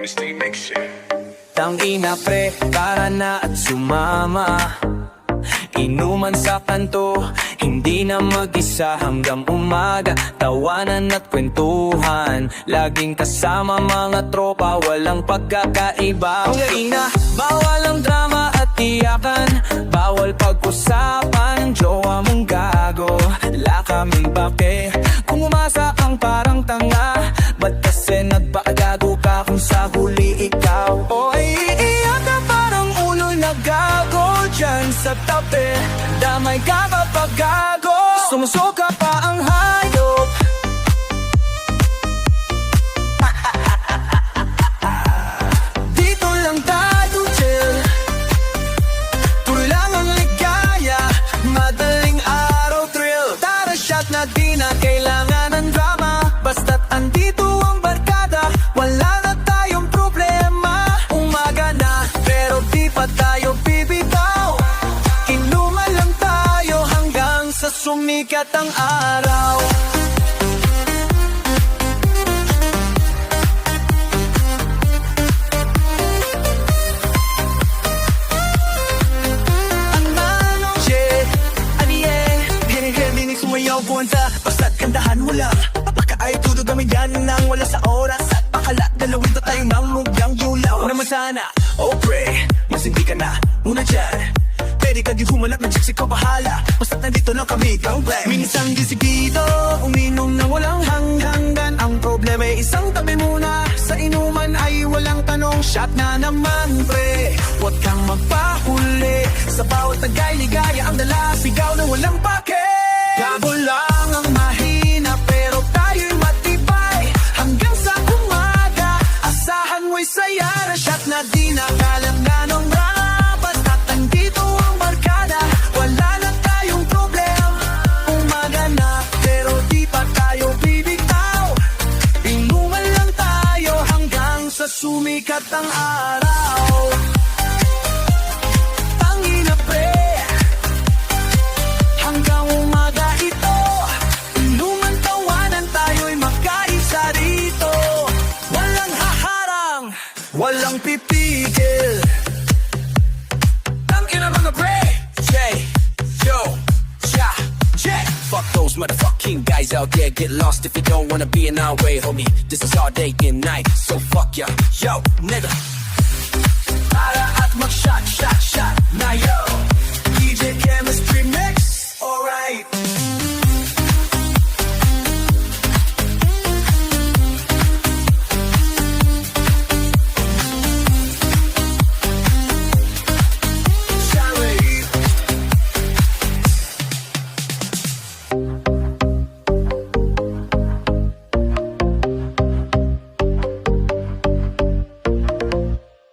Dynasty Mix Shit. Tangina pre, tara na at sumama. Inuman sa kanto, hindi na mag-isa hanggang umaga. Tawanan at kwentuhan, laging kasama mga tropa Walang pagkakaiba. Tangina, bawal ang drama at iyakan Bawal pag-usapan, jowa mong gago. Wala kaming bake, kung umasa ang parang tanga Dyan sa tabi Damay ka kapag gago Sumusuka pa ang hayop sumikat ang araw. Sumayaw punta Basta't kandahan. Mo lang Pagkaay tudo kami yan nang wala sa oras. At bakala dalawin to tayong mamugang yulaw. Naman sana Oh pray Mas hindi ka na Muna dyan Pwede ka di humanap ng chicks ikaw bahala. Basta't nandito lang kami Don't blame Minsan disigido Uminom na walang hanggangan Ang problema ay isang tabi muna. Sa inuman ay walang tanong Shot na naman pre. Huwag kang magpahuli. Sa bawat tagay ligaya ang dala Sigaw na walang pake Gago lang ang mahina Pero tayo'y matibay. Hanggang sa umaga Asahan mo'y saya. Shot na di nakalangan ng sumikat ang araw. Tangina pre. Hanggang umaga ito Inuman tawanan tayo'y magkaisa rito. Walang haharang Walang pipigil those motherfucking guys out there. Get lost if you don't wanna be in our way, homie. This is all day and night So fuck ya, yo, nigga. Para at mag-shot, shot, shot Na yo